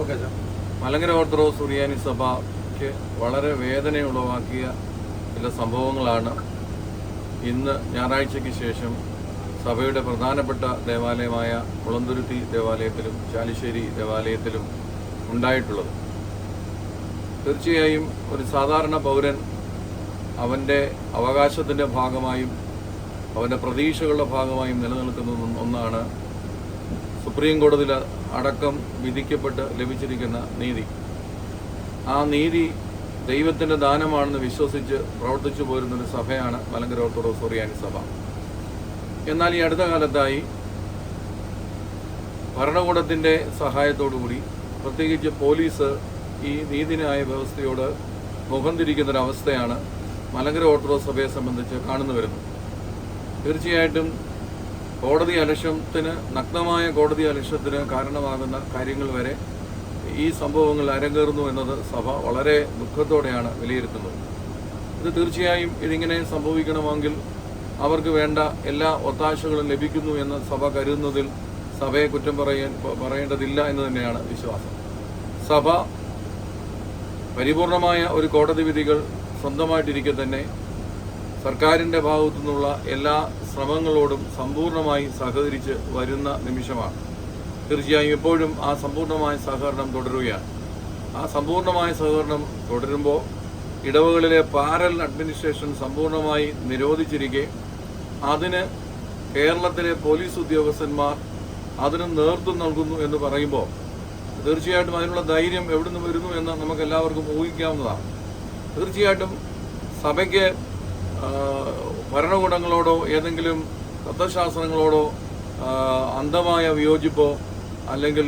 Malankara orthodox സുറിയാനി സഭയ്ക്ക് വളരെ വേദനയുളവാക്കിയ ചില സംഭവങ്ങളാണ് ഇന്ന് ഞായറാഴ്ചയ്ക്ക് ശേഷം സഭയുടെ പ്രധാനപ്പെട്ട ദേവാലയമായ കുളന്തുരുത്തി ദേവാലയത്തിലും ചാലിശ്ശേരി ദേവാലയത്തിലും ഉണ്ടായിട്ടുള്ളത്. തീർച്ചയായും ഒരു സാധാരണ പൗരൻ അവന്റെ അവകാശത്തിന്റെ ഭാഗമായും അവന്റെ പ്രതീക്ഷകളുടെ ഭാഗമായും നിലനിൽക്കുന്ന ഒന്നാണ് സുപ്രീം കോടതിയിൽ അടക്കം വിധിക്കപ്പെട്ട് ലഭിച്ചിരിക്കുന്ന നീതി. ആ നീതി ദൈവത്തിന്റെ ദാനമാണെന്ന് വിശ്വസിച്ച് പ്രവർത്തിച്ചു പോരുന്നൊരു സഭയാണ് മലങ്കര ഓർത്തഡോക്സ് ഒറിയാനി സഭ. എന്നാൽ ഈ അടുത്ത കാലത്തായി ഭരണകൂടത്തിന്റെ സഹായത്തോടുകൂടി പ്രത്യേകിച്ച് പോലീസ് ഈ നീതിന്യായ വ്യവസ്ഥയോട് മുഖം തിരിക്കുന്നൊരവസ്ഥയാണ് മലങ്കര ഓർത്തഡോക്സ് സഭയെ സംബന്ധിച്ച് കാണുന്നു വരുന്നത്. തീർച്ചയായിട്ടും കോടതി അലക്ഷ്യത്തിന് നഗ്നമായ കോടതി അലക്ഷ്യത്തിന് കാരണമാകുന്ന കാര്യങ്ങൾ വരെ ഈ സംഭവങ്ങൾ അരങ്ങേറുന്നു എന്നത് സഭ വളരെ ദുഃഖത്തോടെയാണ് വിലയിരുത്തുന്നത്. ഇത് തീർച്ചയായും ഇതിങ്ങനെ സംഭവിക്കണമെങ്കിൽ അവർക്ക് വേണ്ട എല്ലാ ഒത്താശകളും ലഭിക്കുന്നു എന്ന് സഭ കരുതുന്നതിൽ സഭയെ കുറ്റം പറയാൻ പറയേണ്ടതില്ല എന്ന് തന്നെയാണ് വിശ്വാസം. സഭ പരിപൂർണമായ ഒരു കോടതി വിധികൾ സ്വന്തമായിട്ടിരിക്കെ തന്നെ സർക്കാരിന്റെ ഭാഗത്തു നിന്നുള്ള എല്ലാ ശ്രമങ്ങളോടും സമ്പൂർണമായി സഹകരിച്ച് വരുന്ന നിമിഷമാണ്. തീർച്ചയായും എപ്പോഴും ആ സമ്പൂർണമായ സഹകരണം തുടരുകയാണ്. ആ സമ്പൂർണമായ സഹകരണം തുടരുമ്പോൾ ഇടവകളിലെ പാരൽ അഡ്മിനിസ്ട്രേഷൻ സമ്പൂർണമായി നിരോധിച്ചിരിക്കെ അതിന് കേരളത്തിലെ പോലീസ് ഉദ്യോഗസ്ഥന്മാർ അതിന് നേതൃത്വം നൽകുന്നു എന്ന് പറയുമ്പോൾ തീർച്ചയായിട്ടും അതിനുള്ള ധൈര്യം എവിടുന്ന് വരുന്നു എന്ന് നമുക്ക് എല്ലാവർക്കും ഊഹിക്കാവുന്നതാണ്. തീർച്ചയായിട്ടും സഭയ്ക്ക് ഭരണകൂടങ്ങളോടോ ഏതെങ്കിലും തത്വശാസ്ത്രങ്ങളോടോ അന്ധമായ വിയോജിപ്പോ അല്ലെങ്കിൽ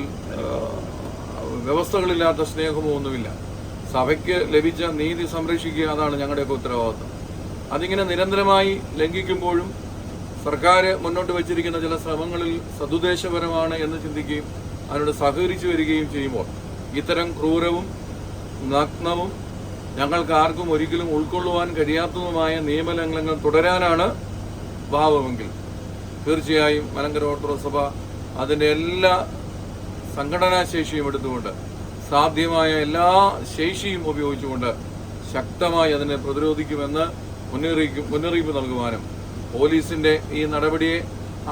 വ്യവസ്ഥകളില്ലാത്ത സ്നേഹമോ ഒന്നുമില്ല. സഭയ്ക്ക് ലഭിച്ച നീതി സംരക്ഷിക്കുക അതാണ് ഞങ്ങളുടെയൊക്കെ ഉത്തരവാദിത്വം. അതിങ്ങനെ നിരന്തരമായി ലംഘിക്കുമ്പോഴും സർക്കാർ മുന്നോട്ട് വച്ചിരിക്കുന്ന ചില ശ്രമങ്ങളിൽ സതുദ്ദേശപരമാണ് എന്ന് ചിന്തിക്കുകയും അതിനോട് സഹകരിച്ചു വരികയും ചെയ്യുമ്പോൾ ഇത്തരം ക്രൂരവും നഗ്നവും ഞങ്ങൾക്ക് ആർക്കും ഒരിക്കലും ഉൾക്കൊള്ളുവാൻ കഴിയാത്തതുമായ നിയമലംഘനങ്ങൾ തുടരാനാണ് ഭാവമെങ്കിൽ തീർച്ചയായും മലങ്കര ഓട്ടോസഭ സഭ അതിന്റെ എല്ലാ സംഘടനാ ശേഷിയും എടുത്തുകൊണ്ട് സാധ്യമായ എല്ലാ ശേഷിയും ഉപയോഗിച്ചുകൊണ്ട് ശക്തമായി അതിനെ പ്രതിരോധിക്കുമെന്ന് മുന്നറിയിപ്പ് മുന്നറിയിപ്പ് നൽകുവാനും പോലീസിന്റെ ഈ നടപടിയെ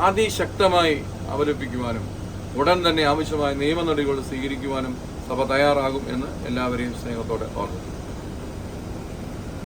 അതിശക്തമായി അവലംബിക്കുവാനും ഉടൻ തന്നെ ആവശ്യമായ നിയമ നടപടികൾ സ്വീകരിക്കുവാനും സഭ തയ്യാറാകും എന്ന് എല്ലാവരെയും സ്നേഹത്തോടെ ഓർമ്മിക്കുന്നു.